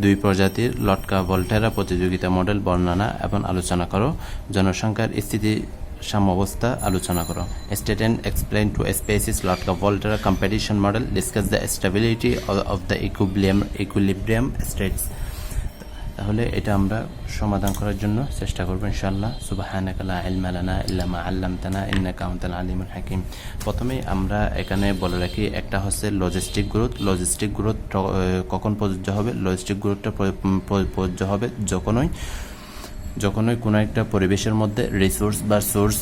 দুই প্রজাতির লটকা ভল্টেরা প্রতিযোগিতা মডেল বর্ণনা এবং আলোচনা করো। জনসংখ্যার স্থিতি, সাম্যবস্থা আলোচনা করো। State and explain two species Lotka Volterra competition model discuss the stability of the equilibrium equilibrium states তাহলে এটা আমরা সমাধান করার জন্য চেষ্টা করব, ইনশাআল্লাহ। সুবাহানাকা লা ইলমা লানা ইল্লা মা আল্লামতানা ইন্নাকা আনতাল আলিমুল হাকিম। প্রথমেই আমরা এখানে বলে রাখি, একটা হচ্ছে লজিস্টিক গ্রোথ লজিস্টিক গ্রোথ কখন প্রযোজ্য হবে? লজিস্টিক গ্রোথটা প্রযোজ্য হবে যখনই যখনই কোনো একটা পরিবেশের মধ্যে রিসোর্স বা সোর্স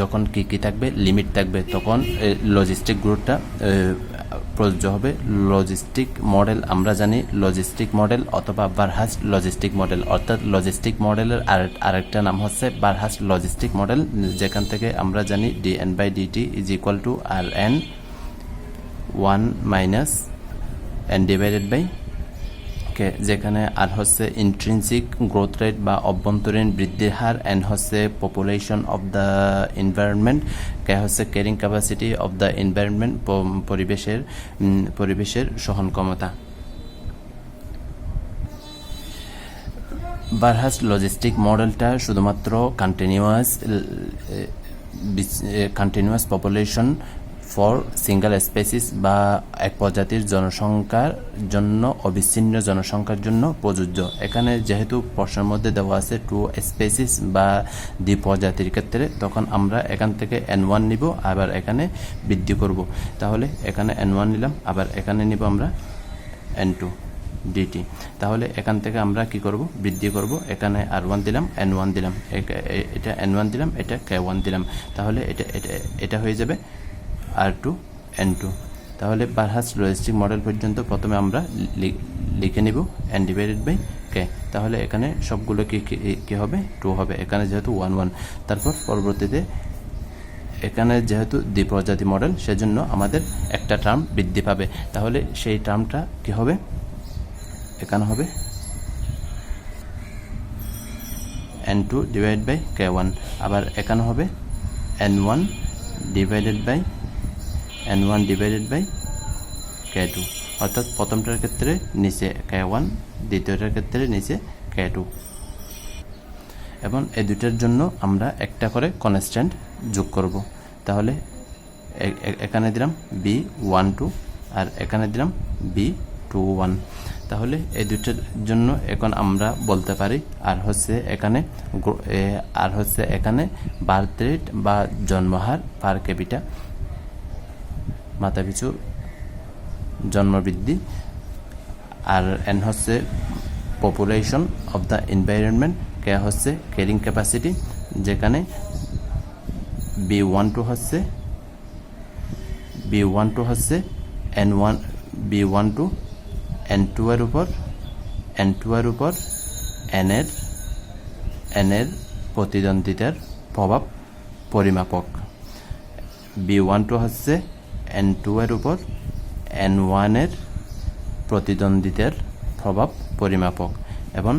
যখন কী কী থাকবে? লিমিট থাকবে, তখন লজিস্টিক গ্রোথটা প্রযোজ্য হবে লজিস্টিক মডেল আমরা জানি লজিস্টিক মডেল অথবা বারহাস লজিস্টিক মডেল অর্থাৎ লজিস্টিক মডেলের আর আরেকটা নাম হচ্ছে বারহাস লজিস্টিক মডেল যেখান থেকে আমরা জানি D N by DT is equal to R N one minus N divided by K যেখানে আর হচ্ছে ইন্ট্রিনসিক গ্রোথ রেট বা অভ্যন্তরীণ বৃদ্ধির হার অ্যান্ড হচ্ছে population of the environment K হচ্ছে carrying capacity of the environment পরিবেশের পরিবেশের সহন ক্ষমতা। বারহাস লজিস্টিক মডেলটা শুধুমাত্র continuous continuous population for single species বা এক প্রজাতির জনসংখ্যার জন্য, অবিচ্ছিন্ন জনসংখ্যার জন্য প্রযোজ্য। এখানে যেহেতু প্রশ্নের মধ্যে দেওয়া আছে টু স্পেসিস বা দ্বি প্রজাতির ক্ষেত্রে, তখন আমরা এখান থেকে এন ওয়ান নিব, আবার এখানে বৃদ্ধি করব। তাহলে এখানে এন ওয়ান নিলাম, আবার এখানে নিব আমরা এন টু ডিটি তাহলে এখান থেকে আমরা কি করব? বৃদ্ধি করব। এখানে আর ওয়ান দিলাম এন ওয়ান দিলাম। এটা এন ওয়ান দিলাম, এটা কে ওয়ান দিলাম। তাহলে এটা এটা এটা হয়ে যাবে আর টু এন টু তাহলে বারহাস লজিস্টিক মডেল পর্যন্ত প্রথমে আমরা লিখে নিব এন ডিভাইডেড বাই কে তাহলে এখানে সবগুলো কি, কী হবে? টু হবে। এখানে যেহেতু ওয়ান ওয়ান তারপর পরবর্তীতে এখানে যেহেতু দ্বিপ্রজাতি মডেল সেজন্য আমাদের একটা টার্ম বৃদ্ধি পাবে। তাহলে সেই টার্মটা কি হবে? এখানে হবে N two divide by K one আবার এখানে হবে N one divided by N one divided by K two অর্থাৎ প্রথমটার ক্ষেত্রে নিচে কে ওয়ান দ্বিতীয়টার ক্ষেত্রে নিচে কে টু এবং এই দুটার জন্য আমরা একটা করে কনস্ট্যান্ট যোগ করব। তাহলে এখানে দিলাম বি ওয়ান টু আর এখানে দিলাম বি টু ওয়ান তাহলে এই দুটার জন্য এখন আমরা বলতে পারি আর হচ্ছে এখানে আর হচ্ছে এখানে বার্থ রেট বা জন্মহার পার ক্যাপিটা মাথাপিছু জন্মবৃদ্ধি, আর এন হচ্ছে population of the environment K হচ্ছে ক্যারিং ক্যাপাসিটি যেখানে বি ওয়ান টু হচ্ছে বি ওয়ান টু হচ্ছে N one B one two N two এর উপর এন টু এর উপর এন এর এন এনের প্রতিদ্বন্দ্বিতার প্রভাব পরিমাপক। বি ওয়ান টু হচ্ছে এন টু এর উপর এন ওয়ানের প্রতিদ্বন্দ্বিতার প্রভাব পরিমাপক এবং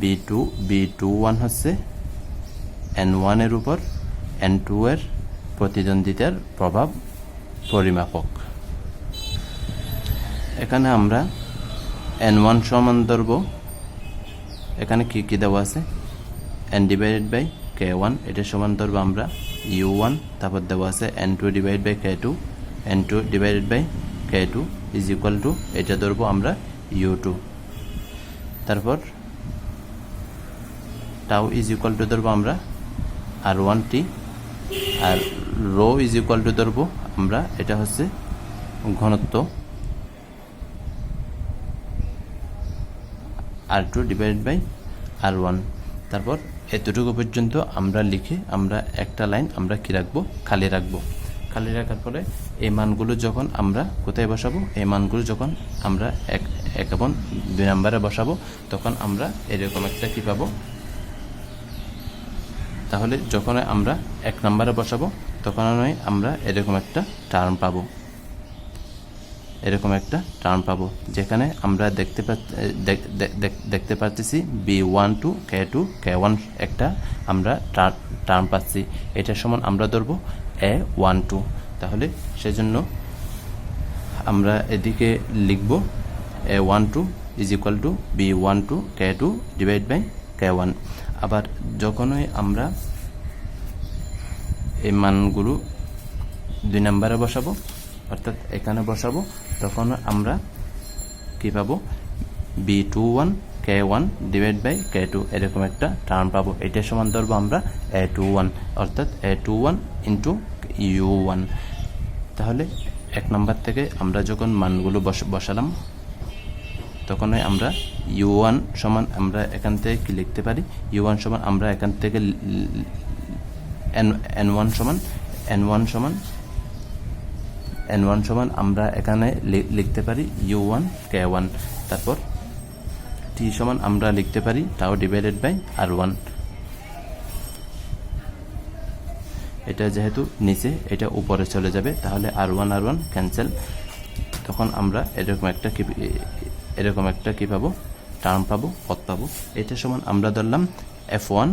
B two B two one হচ্ছে এন ওয়ানের উপর এন টু এর প্রতিদ্বন্দ্বিতার প্রভাব পরিমাপক। এখানে আমরা এন ওয়ান সমান ধরব। এখানে কী কী দেওয়া আছে? N divided by K one এটা সমান ধরব আমরা। ইউ ওয়ান তারপর দেওয়া আছে N two divide by K two N two divided by K two is equal to এটা ধরবো আমরা ইউ টু তারপর টাউ ইজ ইকুয়াল টু ধরবো আমরা আর ওয়ান টি আর রো ইজ ইকুয়াল টু ধরবো আমরা এটা হচ্ছে ঘনত্ব R two divided by R one তারপর এতটুকু পর্যন্ত আমরা লিখে আমরা একটা লাইন আমরা কী রাখব? খালি রাখব। খালি রাখার পরে এই মানগুলো যখন আমরা কোথায় বসাবো? এই মানগুলো যখন আমরা এক এক এবং দুই নাম্বারে বসাবো, তখন আমরা এরকম একটা কী পাবো? তাহলে যখন আমরা এক নাম্বারে বসাবো, তখন আমরা এরকম একটা টার্ম পাবো। এরকম একটা টার্ম পাবো। যেখানে আমরা দেখতে দেখতে পাচ্ছি B one two K two K one একটা আমরা টার্ম পাচ্ছি। এটার সমান আমরা ধরবো এ ওয়ান টু তাহলে সেজন্য আমরা এদিকে লিখব A one two is equal to B one two K two divide by K one আবার যখনই আমরা এই মানগুলো দুই নম্বরে বসাবো, অর্থাৎ এখানে বসাবো, তখন আমরা কী পাবো? B two one K one divide by K two এরকম একটা টার্ম পাবো। এটা সমান ধরবো আমরা এ টু ওয়ান অর্থাৎ A two one into U one তাহলে এক নম্বর থেকে আমরা যখন মানগুলো বস বসালাম তখনই আমরা ইউ ওয়ান সমান আমরা এখান থেকে কি লিখতে পারি? ইউ ওয়ান সমান আমরা এখান থেকে এন এন ওয়ান সমান এন ওয়ান সমান এন ওয়ান সমান আমরা এখানে লিখতে পারি ইউ ওয়ান কে ওয়ান তারপর টি সমান আমরা লিখতে পারি, তাও ডিভাইডেড বাই আর ওয়ান এটা যেহেতু নিচে, এটা উপরে চলে যাবে, তাহলে R one R one cancel তখন আমরা এরকম একটা কি, এরকম একটা কি পাবো? টার্ম পাবো পথ পাবো। এটা সমান আমরা ধরলাম F one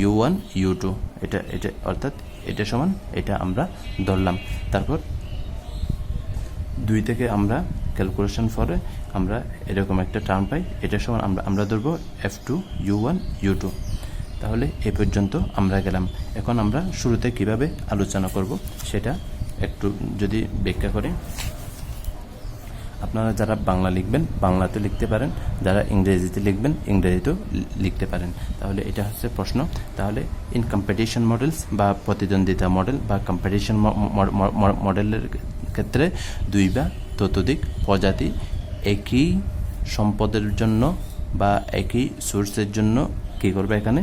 U one U two এটা এটা অর্থাৎ এটা সমান এটা আমরা ধরলাম। তারপর দুই থেকে আমরা ক্যালকুলেশন করে আমরা এরকম একটা টার্ম পাই। এটা সমান আমরা আমরা ধরবো F two U one U two তাহলে এ পর্যন্ত আমরা গেলাম। এখন আমরা শুরুতে কীভাবে আলোচনা করব সেটা একটু যদি ব্যাখ্যা করে আপনারা যারা বাংলা লিখবেন, বাংলাতে লিখতে পারেন। যারা ইংরেজিতে লিখবেন, ইংরেজিতেও লিখতে পারেন। তাহলে এটা হচ্ছে প্রশ্ন। তাহলে ইন কম্পিটিশন মডেলস বা প্রতিদ্বন্দ্বিতা মডেল বা কম্পিটিশন মডেলের ক্ষেত্রে দুই বা ততোধিক প্রজাতি একই সম্পদের জন্য বা একই সোর্সের জন্য কী করবে এখানে?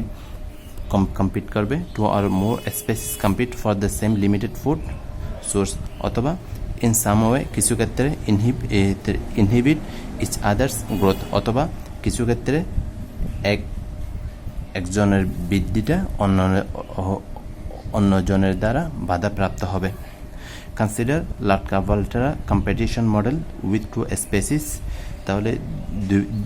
কম্পিট করবে two or more species compete for the same limited food source অথবা ইন সাম ওয়ে কিছু ক্ষেত্রে inhib inhibit each others growth অথবা কিছু ক্ষেত্রে এক, একজনের বৃদ্ধিটা অন্য অন্যজনের দ্বারা বাধাপ্রাপ্ত হবে। Consider Lotka Volterra competition model with two species তাহলে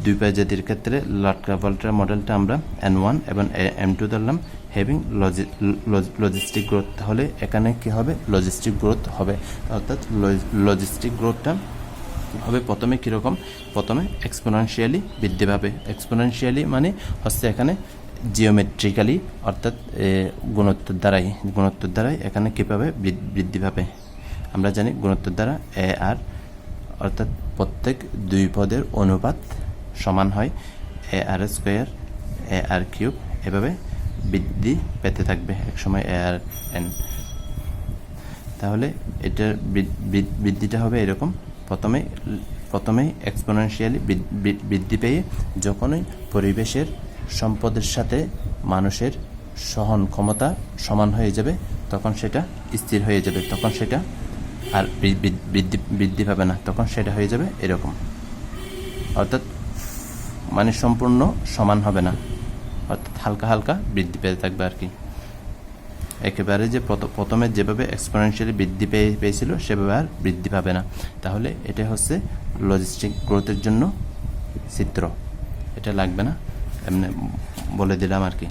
দুই প্রজাতির ক্ষেত্রে লাটকা ভল্টারা মডেলটা আমরা এন ওয়ান এবং এম টু ধরলাম। হ্যাভিং লজিস্টিক গ্রোথ তাহলে এখানে কি হবে? লজিস্টিক গ্রোথ হবে। অর্থাৎ লজিস্টিক গ্রোথটা হবে প্রথমে কীরকম? প্রথমে এক্সপোনেনশিয়ালি বৃদ্ধি পাবে। এক্সপোনেনশিয়ালি মানে হচ্ছে এখানে জিওমেট্রিক্যালি অর্থাৎ গুণোত্তর দ্বারাই গুণোত্তর দ্বারাই এখানে কী পাবে? বৃদ্ধি- বৃদ্ধি পাবে। আমরা জানি গুণোত্তর দ্বারা এ আর অর্থাৎ প্রত্যেক দুই পদের অনুপাত সমান হয় এ আর স্কোয়ার, এ আর কিউব। এভাবে বৃদ্ধি পেতে থাকবে একসময় এ আর এন। তাহলে এটার বৃদ- বৃদ- বৃদ্ধিটা হবে এরকম। প্রথমে প্রথমেই এক্সপোনেনশিয়ালি বৃদ্ধি পেয়ে যখনই পরিবেশের সম্পদের সাথে মানুষের সহন ক্ষমতা সমান হয়ে যাবে, তখন সেটা স্থির হয়ে যাবে, তখন সেটা আর বৃদ্ধি বৃদ্ধি পাবে না। তখন সেটা হয়ে যাবে এরকম। অর্থাৎ মানে সম্পূর্ণ সমান হবে না। অর্থাৎ হালকা হালকা বৃদ্ধি পেতে থাকবে আর কি। একেবারে যে প্রথ- প্রথমে যেভাবে এক্সপোনেনশিয়ালি বৃদ্ধি পেয়ে পেয়েছিল, সেভাবে আর বৃদ্ধি পাবে না। তাহলে এটা হচ্ছে লজিস্টিক গ্রোথের জন্য চিত্র। এটা লাগবে না, এমনি বলে দিলাম আর কি।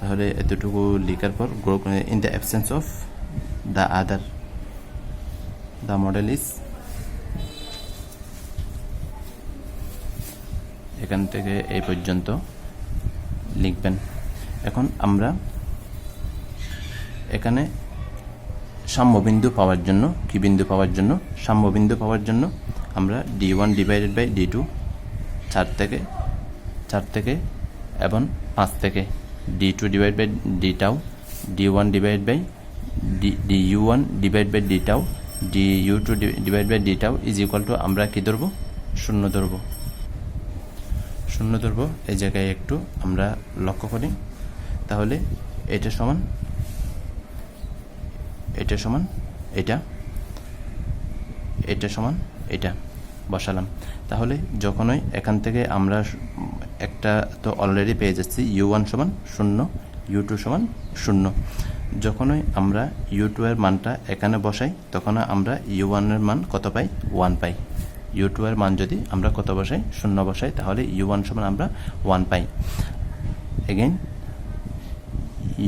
তাহলে এতটুকু লেখার পর grow in the absence of the other the model is এখান থেকে এই পর্যন্ত লিখবেন। এখন আমরা এখানে সাম্যবিন্দু পাওয়ার জন্য, কি বিন্দু পাওয়ার জন্য? সাম্যবিন্দু পাওয়ার জন্য আমরা D one divided by D two চার থেকে চার থেকে এবং পাঁচ থেকে D two divide by D tau D one divide by D U one divide by D tau D U two divide by D tau is equal to আমরা কী ধরবো? শূন্য ধরবো। শূন্য ধরবো এই জায়গায় একটু আমরা লক্ষ্য করি। তাহলে এটা সমান এটা সমান এটা এটা সমান এটা বসালাম। তাহলে যখনই এখান থেকে আমরা একটা তো অলরেডি পেয়ে যাচ্ছি ইউ ওয়ান সমান শূন্য ইউ টু সমান শূন্য। যখনই আমরা ইউ টু এর মানটা এখানে বসাই তখন আমরা ইউ ওয়ানের মান কত পাই? ওয়ান পাই। ইউ টু এর মান যদি আমরা কত বসাই? শূন্য বসাই, তাহলে ইউ ওয়ান সমান আমরা ওয়ান পাই। এগেইন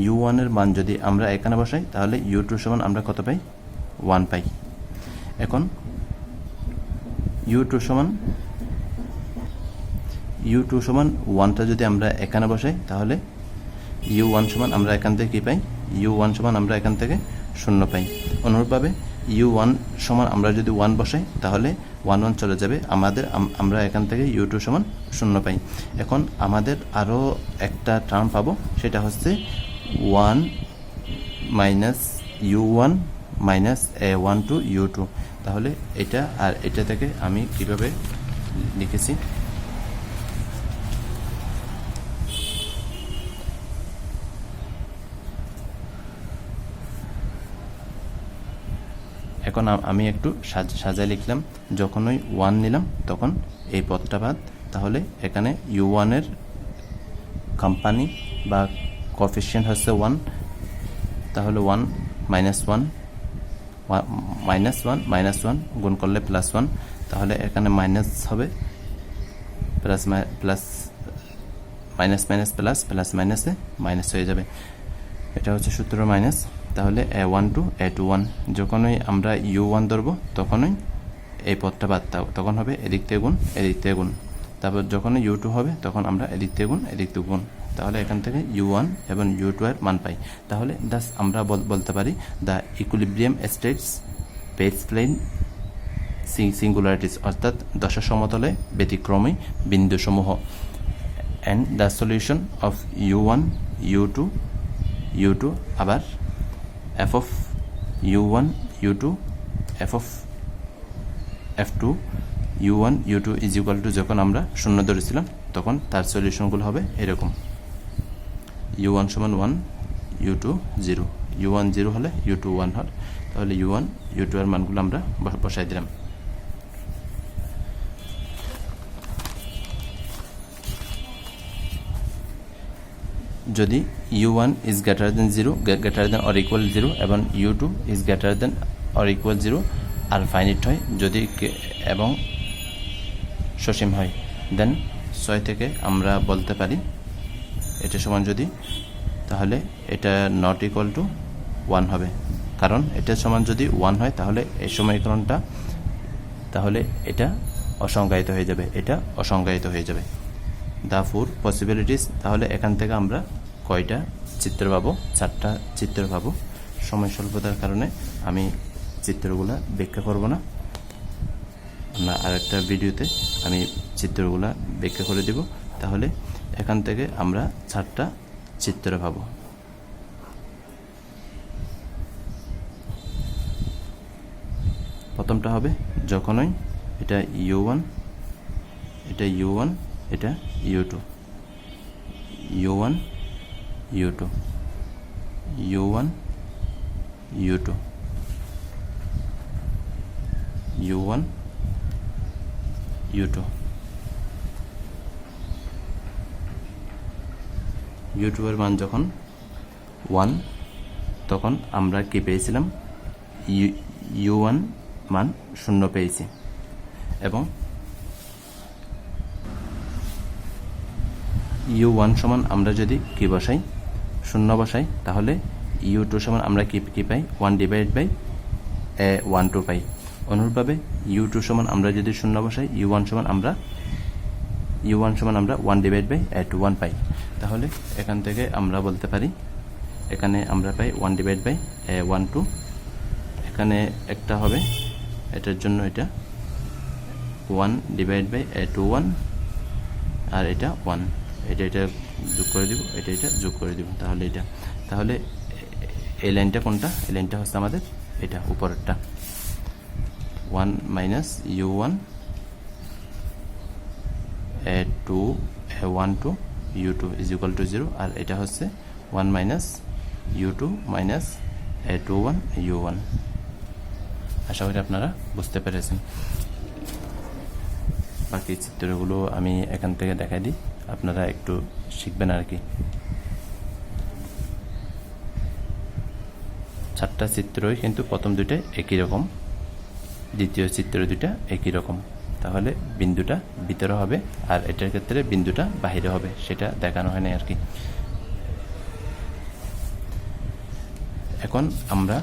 ইউ ওয়ানের মান যদি আমরা এখানে বসাই, তাহলে ইউ টু সমান আমরা কত পাই? ওয়ান পাই। এখন ইউ টু সমান ইউ টু সমান ওয়ানটা যদি আমরা এখানে বসাই, তাহলে ইউ ওয়ান সমান আমরা এখান থেকে কী পাই? ইউ ওয়ান সমান আমরা এখান থেকে শূন্য পাই। অনুরূপভাবে ইউ ওয়ান সমান আমরা যদি ওয়ান বসাই, তাহলে ওয়ান ওয়ান চলে যাবে। আমাদের আমরা এখান থেকে ইউ টু সমান শূন্য পাই। এখন আমাদের আরও একটা টার্ম পাবো, সেটা হচ্ছে one minus U one minus A one two U two তাহলে এটা আর এটা থেকে আমি কীভাবে লিখেছি? এখন আমি একটু সাজ- সাজায় লিখলাম। যখন ওই ওয়ান নিলাম, তখন এই পদটা বাদ। তাহলে এখানে ইউ ওয়ানের কোম্পানি বা কফিসিয়েন্ট হচ্ছে ওয়ান তাহলে one minus one minus one minus one গুণ করলে প্লাস ওয়ান তাহলে এখানে মাইনাস হবে plus plus minus minus plus plus মাইনাসে মাইনাস হয়ে যাবে। এটা হচ্ছে সূত্র মাইনাস তাহলে A one two A two one যখনই আমরা ইউ ওয়ান ধরবো, তখনই এই পথটা বাদ থাকবে তখন হবে এদিক থেকে গুণ, এদিক থেকে গুণ। তারপর যখন ইউ টু হবে, তখন আমরা এদিক থেকে গুণ, এদিক থেকে গুণ। তাহলে এখান থেকে ইউ ওয়ান এবং ইউ টু এর মান পাই। তাহলে দাস আমরা বল- বলতে পারি the equilibrium states phase plane singularities অর্থাৎ দশা সমতলে ব্যতিক্রমী বিন্দুসমূহ। And the solution of U one U two U two আবার F of U one, U two, F of F two, U one is যখন আমরা শূন্য ধরেছিলাম, তখন তার সলিউশনগুলো হবে এরকম। ইউ ওয়ান সমান one, U two zero. U one zero হলে ইউ টু ওয়ান হল তাহলে ইউ ওয়ান, ইউ টু এর মানগুলো আমরা বসাই দিলাম। যদি U one is greater than zero greater than or equal zero এবং U two is greater than or equal zero R finite হয়, যদি এবং সসীম হয় দেন ছয় থেকে আমরা বলতে পারি, এটা সমান যদি, তাহলে এটা নট ইকুয়াল টু ওয়ান হবে। কারণ এটা সমান যদি ওয়ান হয়, তাহলে এই সমীকরণটা, তাহলে এটা অসংজ্ঞায়িত হয়ে যাবে, এটা অসংজ্ঞায়িত হয়ে যাবে। দ্য ফোর পসিবিলিটিস তাহলে এখান থেকে আমরা কয়টা চিত্র পাবো চারটা চিত্র পাবো সময় স্বল্পতার কারণে আমি চিত্রগুলা ব্যাখ্যা করব না। আমরা আরেকটা ভিডিওতে আমি চিত্রগুলা ব্যাখ্যা করে দিব। তাহলে এখান থেকে আমরা চারটা চিত্র পাবো। প্রথমটা হবে যখনই এটা ইউ ওয়ান এটা ইউ ওয়ান এটা U two U one U two U one U two U one U two মান যখন ওয়ান তখন আমরা কি পেয়েছিলাম? ইউ ওয়ান মান শূন্য পেয়েছি। এবং ইউ ওয়ান সমান আমরা যদি কি বসাই? শূন্য বসাই, তাহলে ইউ টু সমান আমরা কি কি পাই? One divide by A one two পাই। অনুরূপভাবে ইউ টু সমান আমরা যদি শূন্য বসাই ইউ ওয়ান সমান আমরা ইউ ওয়ান সমান আমরা one divide by A two one পাই। তাহলে এখান থেকে আমরা বলতে পারি, এখানে আমরা পাই one divide by A one two এখানে একটা হবে, এটার জন্য এটা one divide by A two one আর এটা ওয়ান এটা এটা যোগ করে দিব, এটা এটা যোগ করে দিব। তাহলে এটা, তাহলে এই লাইনটা কোনটা? এই লাইনটা হচ্ছে আমাদের এটা, উপরেরটা। One minus U one, A two, A one two, U two is equal to zero. আর এটা হচ্ছে one minus U two minus A two one, U one. আশা করি আপনারা বুঝতে পেরেছেন। বাকি চিত্রগুলো আমি এখান থেকে দেখাই দিই। আপনারা একটু শিখবেন আর কি। চারটা চিত্রই কিন্তু প্রথম দুইটাই একই রকম, দ্বিতীয় চিত্র দুইটা একই রকম। তাহলে বিন্দুটা ভিতরে হবে আর এটার ক্ষেত্রে বিন্দুটা বাহিরে হবে, সেটা দেখানো হয় না আর কি। এখন আমরা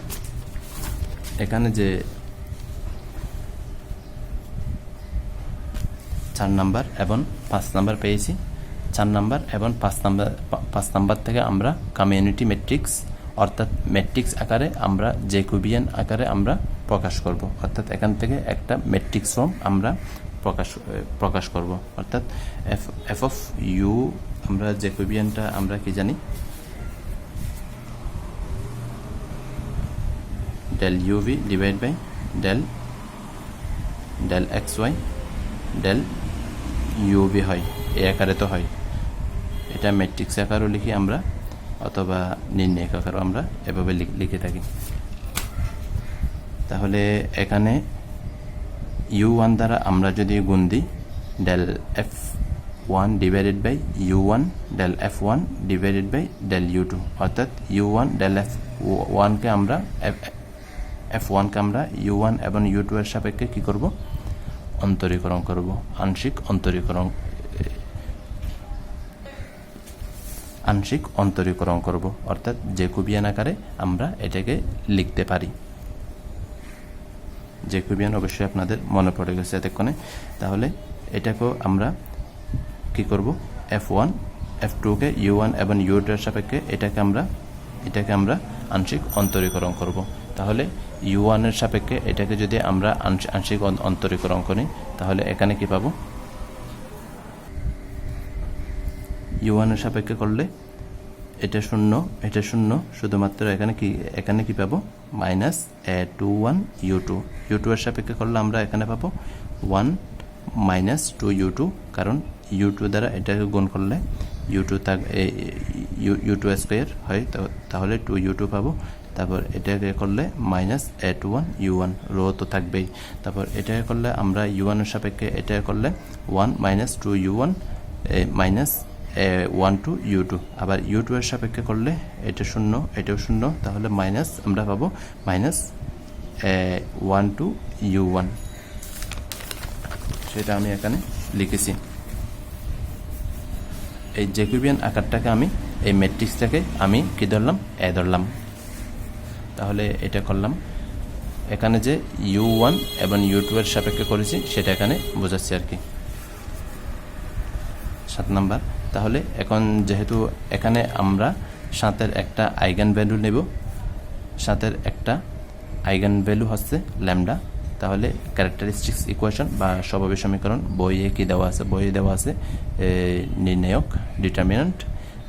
এখানে যে চার নাম্বার এবং পাঁচ নাম্বার পেয়েছি চার নাম্বার এবং পাঁচ নাম্বার পাঁচ নাম্বার থেকে আমরা কমিউনিটি ম্যাট্রিক্স অর্থাৎ ম্যাট্রিক্স আকারে আমরা জেকুবিয়ান আকারে আমরা প্রকাশ করব। অর্থাৎ এখান থেকে একটা ম্যাট্রিক্স ফর্ম আমরা প্রকাশ প্রকাশ করব। অর্থাৎ এফ এফ অফ ইউ আমরা জেকুবিয়ানটা আমরা কি জানি? Del del uv divided by del del xy del uv হয়। এই আকারে তো হয়। এটা ম্যাট্রিক্স আকারও লিখি আমরা, অথবা নির্ণায়ক আকারও আমরা এভাবে লিখ- লিখে থাকি। তাহলে এখানে ইউ ওয়ান দ্বারা আমরা যদি গুণ দিই del F one divided by U one del F one divided by del U two অর্থাৎ ইউ ওয়ান ডেল এফ ওয়ানকে আমরা এফ ওয়ানকে আমরা ইউ ওয়ান এবং ইউ টু এর সাপেক্ষে কী করব? অন্তরীকরণ করব, আংশিক অন্তরীকরণ আংশিক অন্তরীকরণ করব, অর্থাৎ জেকুবিয়ান আকারে আমরা এটাকে লিখতে পারি। জেকুবিয়ান অবশ্যই আপনাদের মনে পড়ে গেছে এতক্ষণে। তাহলে এটাকেও আমরা কি করব? এফ ওয়ান এফ টুকে ইউ ওয়ান এবং ইউ এর সাপেক্ষে এটাকে আমরা এটাকে আমরা আংশিক অন্তরীকরণ করব। তাহলে ইউ ওয়ানের সাপেক্ষে এটাকে যদি আমরা আংশ- আংশিক অন্তরীকরণ করি, তাহলে এখানে কি পাবো? ইউ ওয়ানের সাপেক্ষে করলে এটা শূন্য এটা শূন্য, শুধুমাত্র এখানে কি এখানে কি পাবো? Minus A two one U two. U two এর সাপেক্ষে করলে আমরা এখানে পাবো one minus two U two, কারণ ইউ টু দ্বারা এটাকে গুণ করলে ইউ টু থাক ইউ টু স্কোয়ার হয় তাহলে টু ইউ টু পাবো। তারপর এটাকে করলে minus A two one U one, rho তো থাকবেই। তারপর এটাকে করলে আমরা ইউ ওয়ানের সাপেক্ষে এটাকে করলে one minus two U one minus one two U two আবার ইউ টু এর সাপেক্ষে করলে এটা শূন্য, এটাও শূন্য, তাহলে মাইনাস আমরা পাবো minus one two U one সেটা আমি এখানে লিখেছি। এই জেকুবিয়ান আকারটাকে আমি, এই ম্যাট্রিক্সটাকে আমি কি ধরলাম? এ ধরলাম। তাহলে এটা করলাম। এখানে যে ইউ ওয়ান এবং ইউ টু এর সাপেক্ষে করেছি, সেটা এখানে বোঝাচ্ছি আর কি। সাত নাম্বার। তাহলে এখন যেহেতু এখানে আমরা সাতের একটা আইগান ভ্যালু নেব, সাতের একটা আইগান ভ্যালু হচ্ছে ল্যামডা, তাহলে ক্যারেক্টারিস্টিক্স ইকুয়েশন বা স্বভাবের সমীকরণ বইয়ে কি দেওয়া আছে? বইয়ে দেওয়া আছে নির্ণায়ক determinant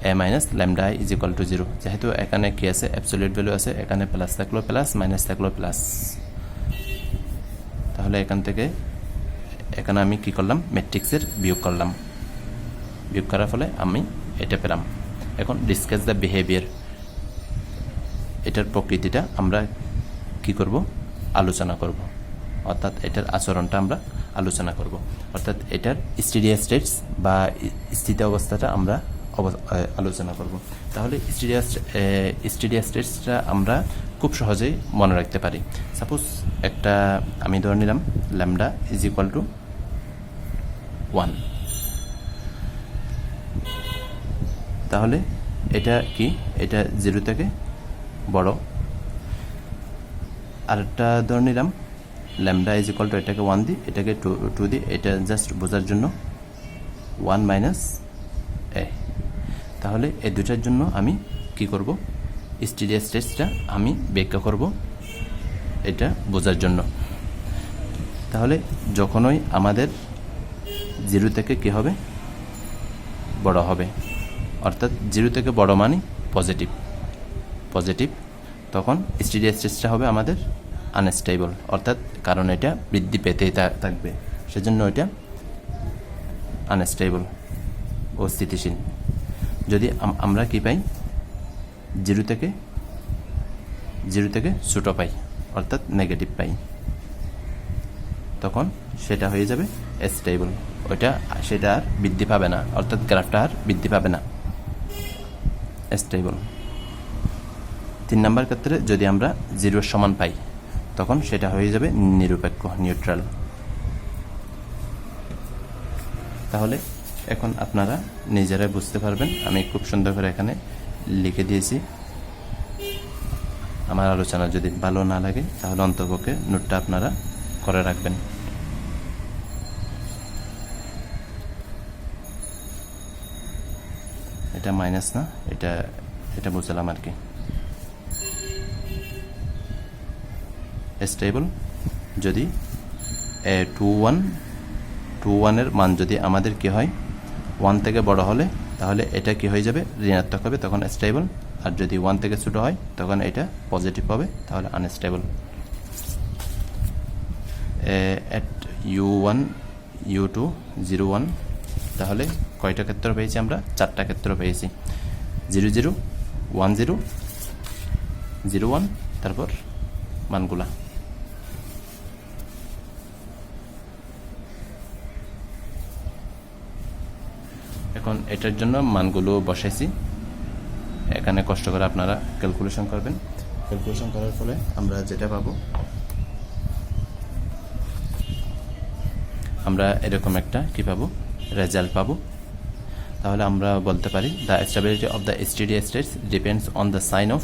A minus lambda is equal to zero. যেহেতু এখানে কি আছে? অ্যাবসোলিউট ভ্যালু আছে, এখানে প্লাস থাকল প্লাস, মাইনাস থাকল প্লাস। তাহলে এখান থেকে এখানে আমি কি করলাম? ম্যাট্রিক্সের বিয়োগ করলাম। বিয়োগ করার ফলে আমি এটা পেলাম। এখন ডিসকাস দ্য বিহেভিয়ার এটার প্রকৃতিটা আমরা কি করব? আলোচনা করব। অর্থাৎ এটার আচরণটা আমরা আলোচনা করব। অর্থাৎ এটার স্টেডিয়া স্টেটস বা স্থিতি অবস্থাটা আমরা আলোচনা করব। তাহলে স্টেডিয়া স্টেডিয়া স্টেটসটা আমরা খুব সহজেই মনে রাখতে পারি। সাপোজ একটা, আমি ধরে নিলাম lambda is equal to one তাহলে এটা কি? এটা জিরো থেকে বড়। আরেকটা ধরে নিলাম, ল্যামডা ইজ ইকুয়াল টু এটাকে ওয়ান দিই এটাকে টু টু দিই এটা জাস্ট বোঝার জন্য ওয়ান মাইনাস এ তাহলে এই দুটার জন্য আমি কি করব? স্টেডিয়া স্টেজটা আমি ব্যাখ্যা করব এটা বোঝার জন্য। তাহলে যখনই আমাদের জিরো থেকে কি হবে? বড় হবে। অর্থাৎ জিরো থেকে বড় মানে পজিটিভ পজিটিভ তখন স্টেডিয়া স্টেজটা হবে আমাদের আনস্টেবল অর্থাৎ কারণ এটা বৃদ্ধি পেতেই থাকবে, সেজন্য এটা আনস্টেবল ও স্থিতিশীল। যদি আমরা কি পাই? জিরো থেকে জিরো থেকে ছোটো পাই, অর্থাৎ নেগেটিভ পাই। তখন সেটা হয়ে যাবে স্টেবল ওইটা, সেটা আর বৃদ্ধি পাবে না, অর্থাৎ গ্রাফটা আর বৃদ্ধি পাবে না। স্টেবল তিন নম্বর ক্ষেত্রে যদি আমরা জিরোর সমান পাই, তখন সেটা হয়ে যাবে নিরপেক্ষ নিউট্রাল তাহলে এখন আপনারা নিজেরাই বুঝতে পারবেন, আমি খুব সুন্দর করে এখানে লিখে দিয়েছি। আমার আলোচনা যদি ভালো না লাগে, তাহলে অন্তপক্ষে নোটটা আপনারা করে রাখবেন। এটা মাইনাস না, এটা এটা বুঝলাম আর কি। স্টেবল যদি টু ওয়ান টু ওয়ানের মান যদি আমাদের কি হয় ওয়ান থেকে বড় হলে, তাহলে এটা কি হয়ে যাবে? ঋণাত্মক হবে, তখন স্টেবল আর যদি ওয়ান থেকে ছোটো হয়, তখন এটা পজিটিভ হবে তাহলে unstable at U one U two zero one তাহলে কয়টা ক্ষেত্র পেয়েছি আমরা? চারটা ক্ষেত্র পেয়েছি। Zero zero, one zero zero one, তারপর মানগুলা। এখন এটার জন্য মানগুলো বসাইছি। এখানে কষ্ট করে আপনারা ক্যালকুলেশন করবেন। ক্যালকুলেশন করার ফলে আমরা যেটা পাবো, আমরা এরকম একটা কি পাবো? রেজাল্ট পাবো। তাহলে আমরা বলতে পারি the stability of the STD states depends on the sign of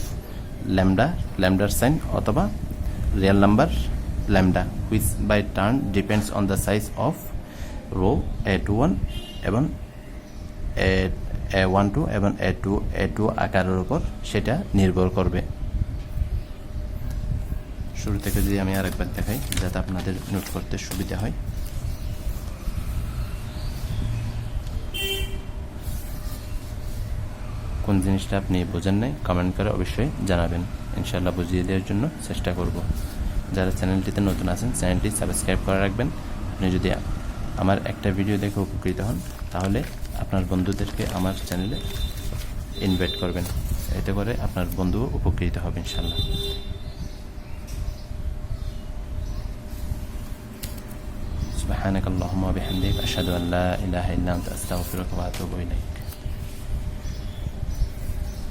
lambda ল্যামডার sign অথবা real number lambda which by turn depends on the size of rho A two one এবং এ এ ওয়ান টু এবং এ two A two আকারের উপর সেটা নির্ভর করবে। শুরু থেকে যদি আমি আরেকবার দেখাই যাতে আপনাদের নোট করতে সুবিধা হয়। কোন জিনিসটা আপনি বোঝেন নাই কমেন্ট করে অবশ্যই জানাবেন ইনশাল্লাহ বুঝিয়ে দেওয়ার জন্য চেষ্টা করব যারা চ্যানেলটিতে নতুন আছেন চ্যানেলটি সাবস্ক্রাইব করে রাখবেন আপনি যদি আমার একটা ভিডিও দেখে উপকৃত হন তাহলে আপনার বন্ধুদেরকে আমার চ্যানেলে ইনভাইট করবেন এতে করে আপনার বন্ধুও উপকৃত হবে ইনশাল্লাহ سبحانك اللهم وبحمدك أشهد أن لا إله إلا أنت أستغفرك وأتوب إليك